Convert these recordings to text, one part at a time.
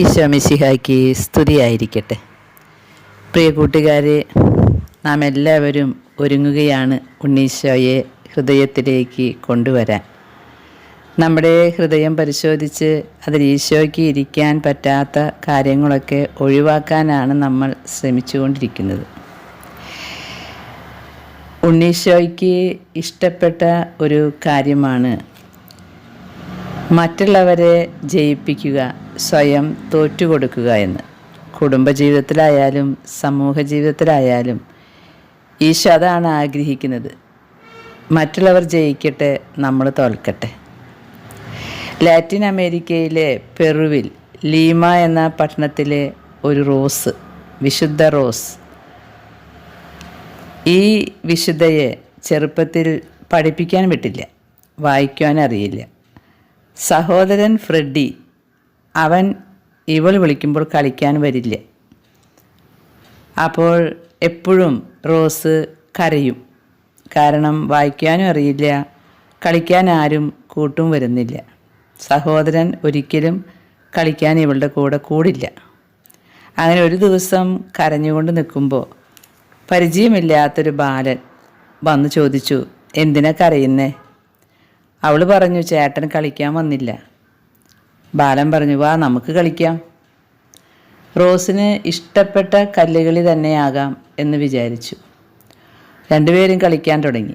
ഈശോ മിശിഹായ്ക്ക് സ്തുതിയായിരിക്കട്ടെ. പ്രിയ കൂട്ടുകാരെ നാം എല്ലാവരും ഒരുങ്ങുകയാണ് ഉണ്ണീശോയെ ഹൃദയത്തിലേക്ക് കൊണ്ടുവരാൻ. നമ്മുടെ ഹൃദയം പരിശോധിച്ച് അതിൽ ഈശോയ്ക്ക് ഇരിക്കാൻ പറ്റാത്ത കാര്യങ്ങളൊക്കെ ഒഴിവാക്കാനാണ് നമ്മൾ ശ്രമിച്ചുകൊണ്ടിരിക്കുന്നത്. ഉണ്ണീശോയ്ക്ക് ഇഷ്ടപ്പെട്ട ഒരു കാര്യമാണ് മറ്റുള്ളവരെ ജയിപ്പിക്കുക സ്വയം തോറ്റുകൊടുക്കുക എന്ന്. കുടുംബജീവിതത്തിലായാലും സമൂഹ ജീവിതത്തിലായാലും ഈശോ അതാണ് ആഗ്രഹിക്കുന്നത്. മറ്റുള്ളവർ ജയിക്കട്ടെ നമ്മൾ തോൽക്കട്ടെ. ലാറ്റിൻ അമേരിക്കയിലെ പെറുവിൽ ലീമ എന്ന പട്ടണത്തിലെ ഒരു റോസ് വിശുദ്ധ റോസ്. ഈ വിശുദ്ധയെ ചെറുപ്പത്തിൽ പഠിപ്പിക്കാൻ വിട്ടില്ല വായിക്കാൻ അറിയില്ല സഹോദരൻ ഫ്രെഡി. അവൻ ഇവൾ വിളിക്കുമ്പോൾ കളിക്കാൻ വരില്ല. അപ്പോൾ എപ്പോഴും റോസ് കരയും. കാരണം വായിക്കാനും അറിയില്ല കളിക്കാൻ ആരും കൂട്ടും വരുന്നില്ല. സഹോദരൻ ഒരിക്കലും കളിക്കാൻ ഇവളുടെ കൂടെ കൂടില്ല. അങ്ങനെ ഒരു ദിവസം കരഞ്ഞുകൊണ്ട് നിൽക്കുമ്പോൾ പരിചയമില്ലാത്തൊരു ബാലൻ വന്ന് ചോദിച്ചു എന്തിനാ കരയുന്നേ? അവൾ പറഞ്ഞു ചേട്ടൻ കളിക്കാൻ വന്നില്ല. ബാലൻ പറഞ്ഞു വാ നമുക്ക് കളിക്കാം. റോസിന് ഇഷ്ടപ്പെട്ട കല്ലുകളി തന്നെയാകാം എന്ന് വിചാരിച്ചു. രണ്ടുപേരും കളിക്കാൻ തുടങ്ങി.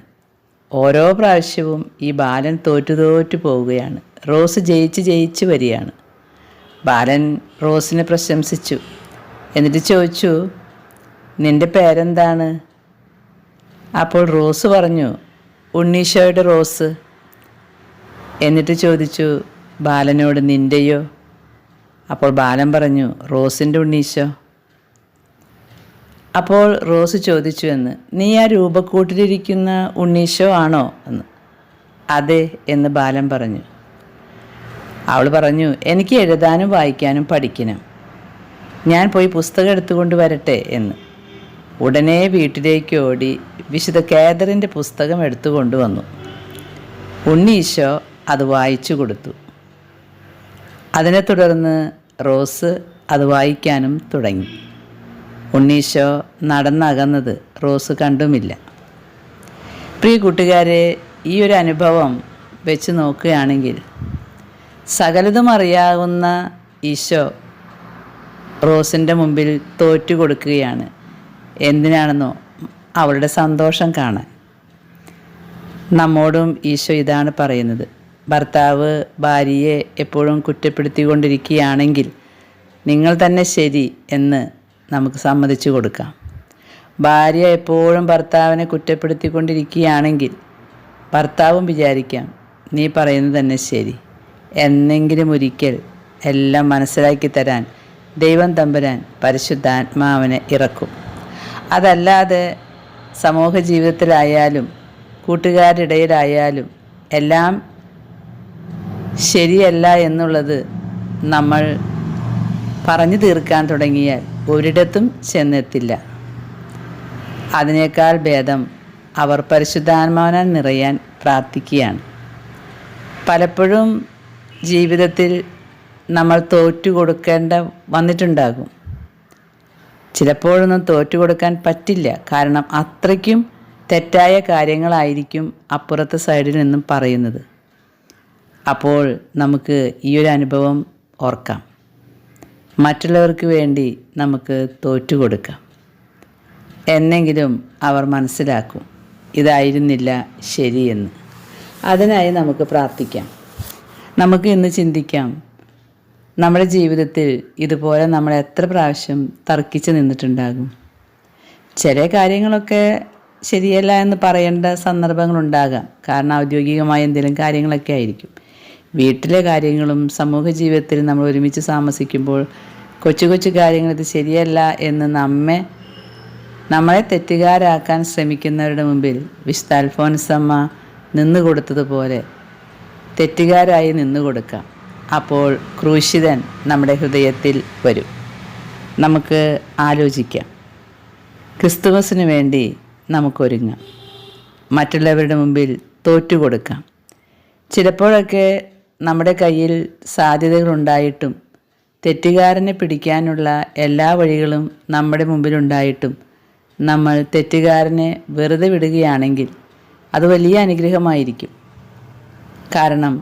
ഓരോ പ്രാവശ്യവും ഈ ബാലൻ തോറ്റു തോറ്റു പോവുകയാണ്. റോസ് ജയിച്ച് ജയിച്ച് വരികയാണ്. ബാലൻ റോസിനെ പ്രശംസിച്ചു. എന്നിട്ട് ചോദിച്ചു നിന്റെ പേരെന്താണ്? അപ്പോൾ റോസ് പറഞ്ഞു ഉണ്ണീശോയുടെ റോസ്. എന്നിട്ട് ചോദിച്ചു ബാലനോട് നിന്റെയോ അപ്പോൾ ബാലൻ പറഞ്ഞു റോസിന്റെ ഉണ്ണീശോ. അപ്പോൾ റോസ് ചോദിച്ചു എന്ന് നീ ആ രൂപക്കൂട്ടിലിരിക്കുന്ന ഉണ്ണീശോ ആണോ? എന്ന്. അതെ എന്ന് ബാലൻ പറഞ്ഞു. അവൾ പറഞ്ഞു എനിക്ക് എഴുതാനും വായിക്കാനും പഠിക്കണം. ഞാൻ പോയി പുസ്തകം എടുത്തുകൊണ്ട് വരട്ടെ എന്ന്. ഉടനെ വീട്ടിലേക്ക് ഓടി വിശുദ്ധ കേദറിന്റെ പുസ്തകം എടുത്തു വന്നു. ഉണ്ണീശോ അത് വായിച്ചു കൊടുത്തു. അതിനെ തുടർന്ന് റോസ് അത് വായിക്കാനും തുടങ്ങി. ഉണ്ണീശോ നടന്നകന്നത് റോസ് കണ്ടുമില്ല. പ്രിയ കൂട്ടുകാരെ ഈ ഒരു അനുഭവം വെച്ച് നോക്കുകയാണെങ്കിൽ സകലതും അറിയാവുന്ന ഈശോ റോസിന്റെ മുമ്പിൽ തോറ്റു കൊടുക്കുകയാണ്. എന്തിനാണെന്നോ അവളുടെ സന്തോഷം കാണാൻ. നമ്മോടും ഈശോ ഇതാണ് പറയുന്നത്. ഭർത്താവ് ഭാര്യയെ എപ്പോഴും കുറ്റപ്പെടുത്തിക്കൊണ്ടിരിക്കുകയാണെങ്കിൽ നിങ്ങൾ തന്നെ ശരി എന്ന് നമുക്ക് സമ്മതിച്ചു കൊടുക്കാം. ഭാര്യ എപ്പോഴും ഭർത്താവിനെ കുറ്റപ്പെടുത്തിക്കൊണ്ടിരിക്കുകയാണെങ്കിൽ ഭർത്താവും വിചാരിക്കാം നീ പറയുന്നത് തന്നെ ശരി. എന്നെങ്കിലും ഒരിക്കൽ എല്ലാം മനസ്സിലാക്കി തരാൻ ദൈവം തമ്പുരാൻ പരിശുദ്ധാത്മാവിനെ ഇറക്കും. അതല്ലാതെ സമൂഹ ജീവിതത്തിലായാലും കൂട്ടുകാരുടെ ഇടയിലായാലും എല്ലാം ശരിയല്ല എന്നുള്ളത് നമ്മൾ പറഞ്ഞു തീർക്കാൻ തുടങ്ങിയാൽ ഒരിടത്തും ചെന്നെത്തില്ല. അതിനേക്കാൾ ഭേദം അവർ പരിശുദ്ധാത്മാവനാൽ നിറയാൻ പ്രാർത്ഥിക്കുകയാണ്. പലപ്പോഴും ജീവിതത്തിൽ നമ്മൾ തോറ്റു കൊടുക്കേണ്ട വന്നിട്ടുണ്ടാകും. ചിലപ്പോഴൊന്നും തോറ്റു കൊടുക്കാൻ പറ്റില്ല. കാരണം അത്രയ്ക്കും തെറ്റായ കാര്യങ്ങളായിരിക്കും അപ്പുറത്തെ സൈഡിൽ നിന്നും പറയുന്നത്. അപ്പോൾ നമുക്ക് ഈ ഒരു അനുഭവം ഓർക്കാം. മറ്റുള്ളവർക്ക് വേണ്ടി നമുക്ക് തോറ്റു കൊടുക്കാം. എന്നെങ്കിലും അവർ മനസ്സിലാക്കും ഇതായിരുന്നില്ല ശരിയെന്ന്. അതിനായി നമുക്ക് പ്രാർത്ഥിക്കാം. നമുക്ക് ഇന്ന് ചിന്തിക്കാം നമ്മുടെ ജീവിതത്തിൽ ഇതുപോലെ നമ്മൾ എത്ര പ്രാവശ്യം തർക്കിച്ച് നിന്നിട്ടുണ്ടാകും. ചില കാര്യങ്ങളൊക്കെ ശരിയല്ല എന്ന് പറയേണ്ട സന്ദർഭങ്ങളുണ്ടാകാം. കാരണം ഔദ്യോഗികമായ എന്തെങ്കിലും കാര്യങ്ങളൊക്കെ ആയിരിക്കും. വീട്ടിലെ കാര്യങ്ങളും സമൂഹ ജീവിതത്തിൽ നമ്മൾ ഒരുമിച്ച് താമസിക്കുമ്പോൾ കൊച്ചു കൊച്ചു കാര്യങ്ങൾ ഇത് ശരിയല്ല എന്ന് നമ്മെ നമ്മളെ തെറ്റുകാരാക്കാൻ ശ്രമിക്കുന്നവരുടെ മുമ്പിൽ വിശുദ്ധ അൽഫോൻസമ്മ നിന്നു കൊടുത്തതുപോലെ തെറ്റുകാരായി നിന്നു കൊടുക്കാം അപ്പോൾ ക്രൂശിതൻ നമ്മുടെ ഹൃദയത്തിൽ വരും. നമുക്ക് ആലോചിക്കാം. ക്രിസ്തുമസിന് വേണ്ടി നമുക്കൊരുങ്ങാം. മറ്റുള്ളവരുടെ മുമ്പിൽ തോറ്റുകൊടുക്കാം. ചിലപ്പോഴൊക്കെ നമ്മുടെ കയ്യിൽ സാധ്യതകളുണ്ടായിട്ടും തെറ്റുകാരനെ പിടിക്കാനുള്ള എല്ലാ വഴികളും നമ്മുടെ മുമ്പിലുണ്ടായിട്ടും നമ്മൾ തെറ്റുകാരനെ വെറുതെ വിടുകയാണെങ്കിൽ അത് വലിയ അനുഗ്രഹമായിരിക്കും. കാരണം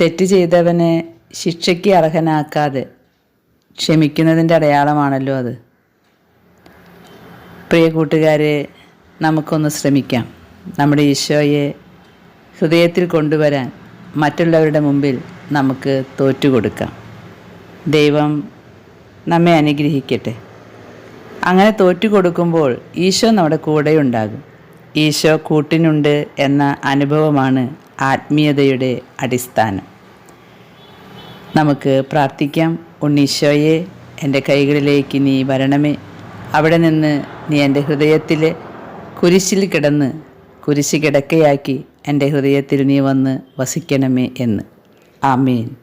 തെറ്റ് ചെയ്തവനെ ശിക്ഷയ്ക്ക് അർഹനാക്കാതെ ക്ഷമിക്കുന്നതിന്റെ അടയാളമാണല്ലോ അത്. പ്രിയ കൂട്ടുകാരെ നമുക്കൊന്ന് ശ്രമിക്കാം. നമ്മുടെ ഈശോയെ ഹൃദയത്തിൽ കൊണ്ടുവരാൻ മറ്റുള്ളവരുടെ മുമ്പിൽ നമുക്ക് തോറ്റുകൊടുക്കാം ദൈവം നമ്മെ അനുഗ്രഹിക്കട്ടെ. അങ്ങനെ തോറ്റുകൊടുക്കുമ്പോൾ ഈശോ നമ്മുടെ കൂടെയുണ്ടാകും ഈശോ കൂട്ടിനുണ്ട് എന്ന അനുഭവമാണ് ആത്മീയതയുടെ അടിസ്ഥാനം. നമുക്ക് പ്രാർത്ഥിക്കാം. ഉണ്ണീശോയെ എന്റെ കൈകളിലേക്ക് നീ വരണമേ. അവിടെ നിന്ന് നീ എന്റെ ഹൃദയത്തിൽ കുരിശിൽ കിടന്ന് കുരിശ് കിടക്കയാക്കി എന്റെ ഹൃദയത്തിൽ നീ വന്ന് വസിക്കണമേ എന്ന്. ആമേൻ.